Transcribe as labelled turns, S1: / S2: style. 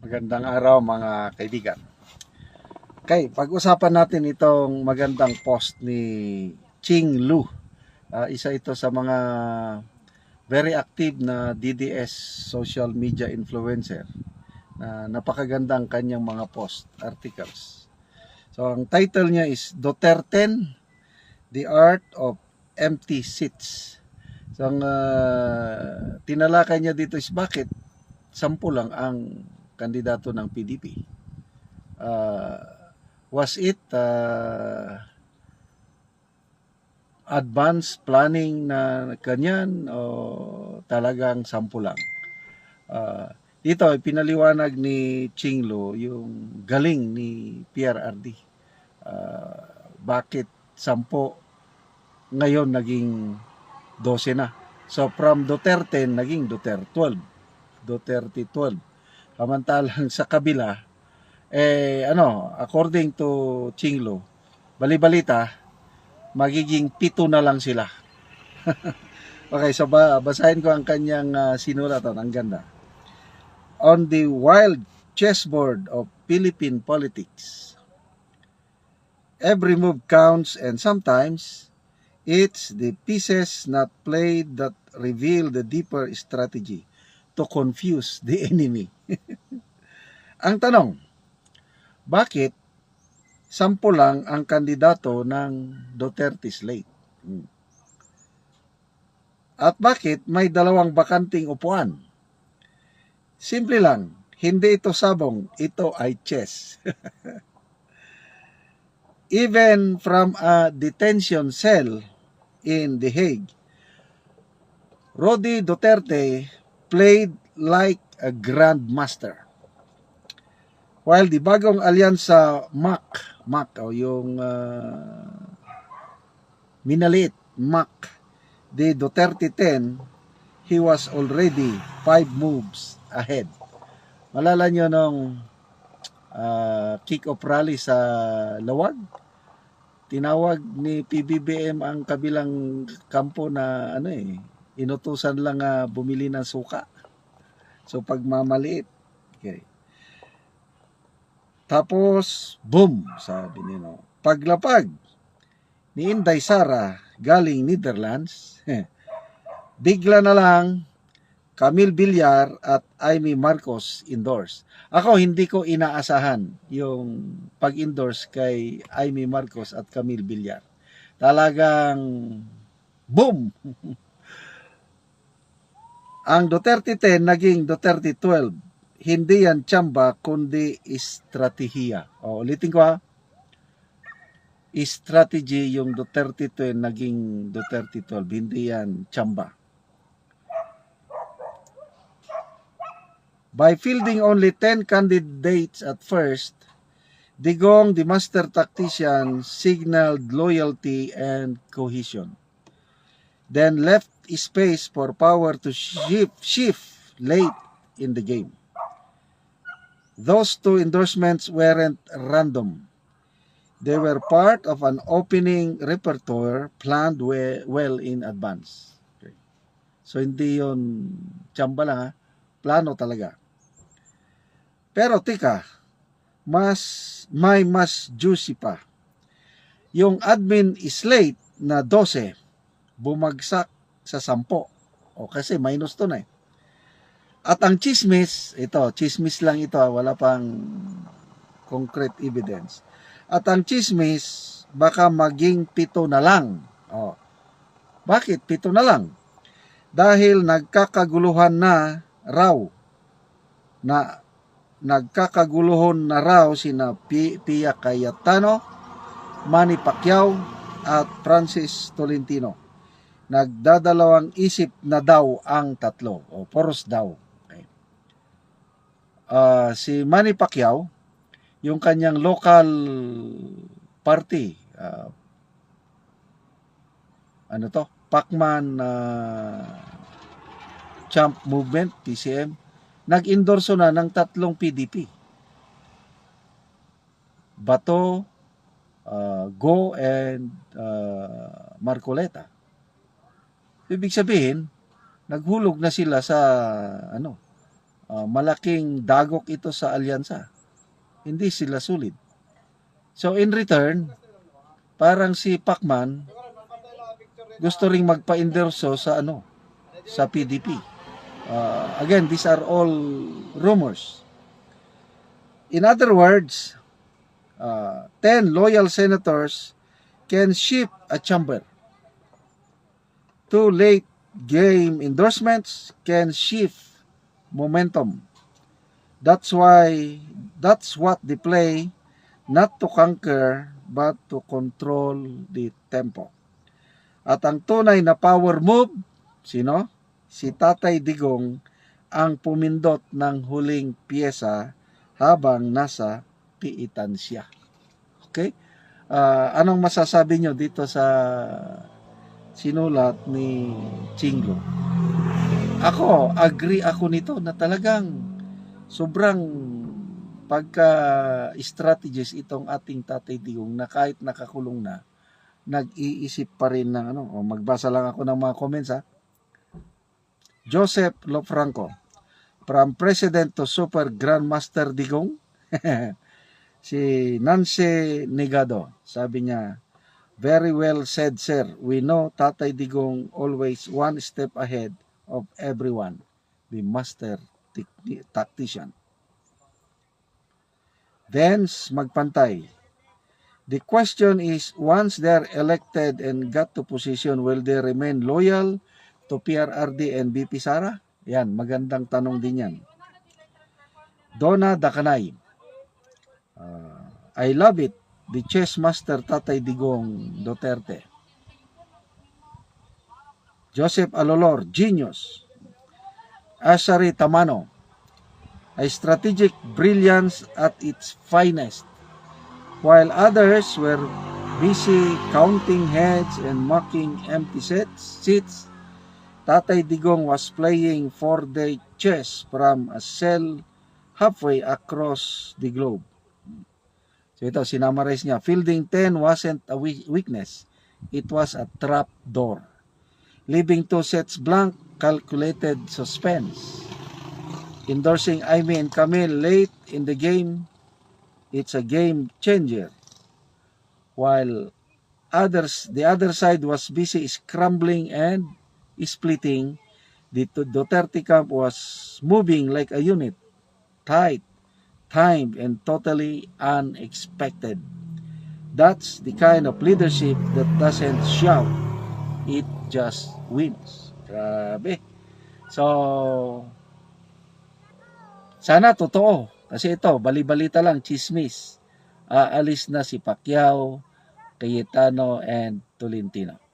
S1: Magandang araw mga kaibigan. Okay, pag-usapan natin itong magandang post ni Ching Lu. Ah, isa ito sa mga very active na DDS social media influencer na napakagandang kanyang mga post articles. So ang title niya is Duterte The Art of Empty Seats. So ang ah, tinalakay niya dito is bakit sampu lang ang kandidato ng PDP. Uh, was it uh, advanced planning na kanyan o talagang sampu lang? Uh, dito, pinaliwanag ni Chinglo yung galing ni PRRD. Uh, bakit sampo ngayon naging 12 na. So from Duterte naging Duterte 12. Duterte 12. Samantalang sa kabila, eh ano, according to Chinglo, balibalita, magiging pito na lang sila. okay, so ba, basahin ko ang kanyang uh, sinulatan. Ang ganda. On the wild chessboard of Philippine politics, every move counts and sometimes it's the pieces not played that reveal the deeper strategy to confuse the enemy. Ang tanong, bakit sampo lang ang kandidato ng Duterte slate? Hmm. At bakit may dalawang bakanting upuan? Simple lang, hindi ito sabong, ito ay chess. Even from a detention cell in The Hague, Rodi Duterte played like a grandmaster. While the bagong alyansa MAC, MAC o yung uh, minalit MAC, the Duterte 10, he was already five moves ahead. Malala nyo nung uh, kick-off rally sa Lawag, tinawag ni PBBM ang kabilang kampo na ano eh, inutusan lang uh, bumili ng suka. So pagmamaliit. Okay. Tapos, boom, sabi ni no. Paglapag ni Inday Sara galing Netherlands, bigla na lang Camille Villar at Amy Marcos endorse. Ako hindi ko inaasahan yung pag-endorse kay Amy Marcos at Camille Villar. Talagang boom! Ang Duterte 10 naging Duterte 12. Hindi yan tsamba, kundi estratehiya. O, ulitin ko ha. Strategy yung Duterte 10 naging Duterte 12. Hindi yan tsamba. By fielding only 10 candidates at first, Digong, the master tactician, signaled loyalty and cohesion. Then left space for power to shift, shift late in the game. Those two endorsements weren't random. They were part of an opening repertoire planned we, well in advance. Okay. So hindi yon chamba lang ha. Plano talaga. Pero tika, mas may mas juicy pa. Yung admin slate na 12 bumagsak sa 10. O kasi minus to na eh. At ang chismis, ito, chismis lang ito, wala pang concrete evidence. At ang chismis, baka maging pito na lang. O, bakit pito na lang? Dahil nagkakaguluhan na raw na nagkakaguluhan na raw sina Pia Cayetano, Manny Pacquiao at Francis Tolentino. Nagdadalawang isip na daw ang tatlo o poros daw. Uh, si Manny Pacquiao, yung kanyang local party, uh, ano to, Pacman uh, Champ Movement, PCM, nag-endorso na ng tatlong PDP. Bato, uh, Go, and uh, Marcoleta. Ibig sabihin, naghulog na sila sa ano ah, malaking dagok ito sa alyansa. Hindi sila sulit. So in return, parang si Pacman gusto ring magpa-endorso sa ano, sa PDP. Uh, again, these are all rumors. In other words, uh, 10 loyal senators can shift a chamber. Two late game endorsements can shift momentum. That's why that's what they play not to conquer but to control the tempo. At ang tunay na power move, sino? Si Tatay Digong ang pumindot ng huling pyesa habang nasa piitan siya. Okay? Ah, anong masasabi nyo dito sa sinulat ni Chinglo? Ako, agree ako nito na talagang sobrang pagka-strategist itong ating Tatay Digong na kahit nakakulong na, nag-iisip pa rin ng ano, o magbasa lang ako ng mga comments ha. Joseph Lofranco, from President to Super Grandmaster Digong, si Nancy Negado, sabi niya, Very well said, sir. We know Tatay Digong always one step ahead of everyone. The master tic- tactician. Thence, magpantay. The question is, once they're elected and got to position, will they remain loyal to PRRD and BP Sara? Yan, magandang tanong din yan. Donna Dakanay. Uh, I love it. The chess master Tatay Digong Duterte. Joseph Alolor, genius. Ashari Tamano, a strategic brilliance at its finest. While others were busy counting heads and marking empty sets, seats, Tatay Digong was playing four-day chess from a cell halfway across the globe. So ito, sinamarize niya. Fielding 10 wasn't a we- weakness. It was a trap door. Leaving two sets blank, calculated suspense. Endorsing Aimee and Camille late in the game, it's a game changer. While others, the other side was busy scrambling and splitting, the Duterte camp was moving like a unit, tight, timed, and totally unexpected. That's the kind of leadership that doesn't shout, it just wins. Grabe. So, sana totoo. Kasi ito, bali-balita lang, chismis. Aalis na si Pacquiao, Cayetano, and Tolentino.